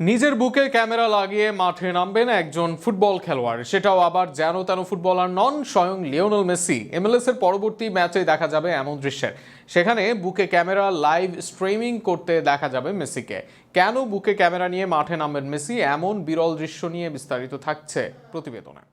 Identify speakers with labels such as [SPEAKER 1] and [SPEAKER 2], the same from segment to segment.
[SPEAKER 1] নিজের বুকে ক্যামেরা লাগিয়ে মাঠে নামবেন একজন ফুটবল খেলোয়াড়। সেটাও আবার যেন তেন ফুটবলার নন, স্বয়ং লিওনেল মেসি। এমএলএস এর পরবর্তী ম্যাচে দেখা যাবে এমন দৃশ্যের। সেখানে বুকে ক্যামেরা লাইভ স্ট্রিমিং করতে দেখা যাবে মেসিকে। কেন বুকে ক্যামেরা নিয়ে মাঠে নামবেন মেসি? এমন বিরল দৃশ্য নিয়ে বিস্তারিত থাকছে প্রতিবেদনে।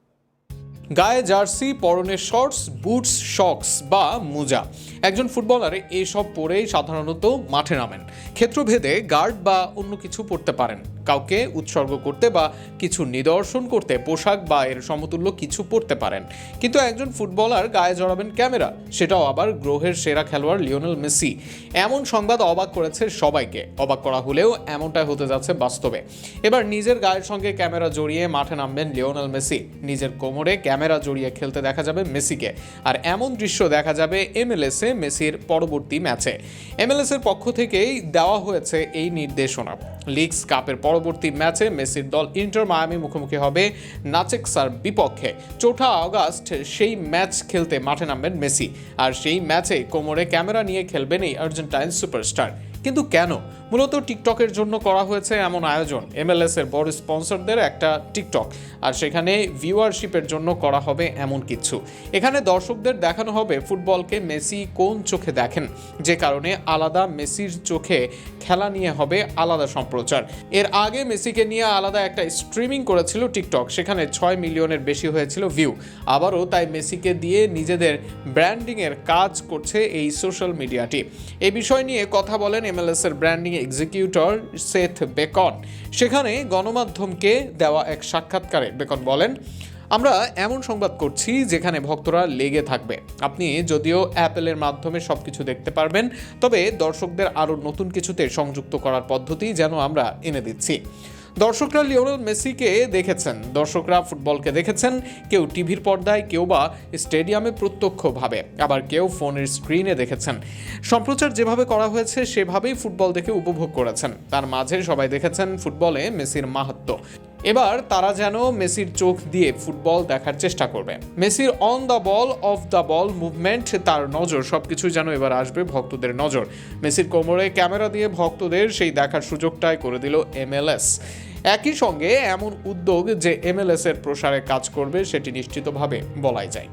[SPEAKER 1] গায়ে জার্সি, পরনে শর্টস, বুটস, শক্স বা মোজা। একজন ফুটবলার এসব পরেই সাধারণত মাঠে নামেন। ক্ষেত্রভেদে গার্ড বা অন্য কিছু পরতে পারেন। কাউকে উৎসর্গ করতে বা কিছু নিদর্শন করতে পোশাক বা এর সমতুল্য কিছু পরতে পারেন। কিন্তু একজন ফুটবলার গায়ে জড়াবেন ক্যামেরা, সেটাও আবার গ্রহের সেরা খেলোয়াড় লিওনেল মেসি। এমন সংবাদ অবাক করেছে সবাইকে। অবাক করা হলেও এমনটাই হতে যাচ্ছে বাস্তবে। এবার নিজের গায়ের সঙ্গে ক্যামেরা জড়িয়ে মাঠে নামবেন লিওনেল মেসি। নিজের কোমরে ক্যামেরা জড়িয়ে খেলতে দেখা যাবে মেসিকে। আর এমন দৃশ্য দেখা যাবে এমএলএস মেসির পরবর্তী ম্যাচে। এমএলএস এর পক্ষ থেকেই দেওয়া হয়েছে এই নির্দেশনা। লিগস কাপের পরবর্তী ম্যাচে মেসির দল ইন্টার মায়ামি মুখোমুখি হবে নাচেক্সার বিপক্ষে। চৌঠা আগস্ট সেই ম্যাচ খেলতে মাঠে নামবেন মেসি। আর সেই ম্যাচে কোমরে ক্যামেরা নিয়ে খেলবেন এই আর্জেন্টাইন সুপারস্টার। কিন্তু কেন? মূলত টিকটকের জন্য করা হয়েছে এমন আয়োজন। এমএলএস এর বড় স্পন্সরদের একটা টিকটক। আর সেখানে ভিউয়ারশিপের জন্য করা হবে এমন কিছু। এখানে দর্শকদের দেখানো হবে ফুটবলকে মেসি কোন চোখে দেখেন। যে কারণে আলাদা মেসির চোখে খেলা নিয়ে হবে আলাদা সম্প্রচার এর আগে মেসিকে নিয়ে আলাদা একটা স্ট্রিমিং করেছিল টিকটক সেখানে ছয় মিলিয়নের বেশি হয়েছিল ভিউ আবারও তাই মেসিকে দিয়ে নিজেদের ব্র্যান্ডিংয়ের কাজ করছে এই সোশ্যাল মিডিয়াটি এই বিষয় নিয়ে কথা বলেন এমএলএস এর ব্র্যান্ডিং এক্সিকিউটর সেথ বেকন। সেখানে গণমাধ্যমকে দেওয়া এক সাক্ষাৎকারে বেকন বলেন আমরা এমন সংবাদ করছি যেখানে ভক্তরা লেগে থাকবে। আপনি যদিও অ্যাপেলের মাধ্যমে সব কিছু দেখতে পারবেন, তবে দর্শকদের আরও নতুন কিছুতে সংযুক্ত করার পদ্ধতি যেন আমরা এনে দিচ্ছি। দর্শকরা লিওনেল মেসিকে দেখেছেন। দর্শকরা ফুটবলকে দেখেছেন। কেউ টিভির পর্দায়, কেউ বা স্টেডিয়ামে প্রত্যক্ষভাবে। আবার কেউ ফোনের স্ক্রিনে দেখেছেন। সম্প্রচার যেভাবে করা হয়েছে, সেভাবেই ফুটবল দেখে উপভোগ করেছেন। তার মাঝে সবাই দেখেছেন ফুটবলে মেসির মাহাত্ম এবার তারা যেন মেসির চোখ দিয়ে ফুটবল দেখার চেষ্টা করবে। মেসির on the ball off the ball movement তার নজর সবকিছু যেন এবার আসবে ভক্তদের নজর। মেসির কোমরে ক্যামেরা দিয়ে ভক্তদের সেই দেখার সুযোগটাই করে দিল এমএলএস একই সঙ্গে এমন উদ্যোগ যে এমএলএস এর প্রসারে কাজ করবে, সেটি নিশ্চিতভাবে বলাই যায়।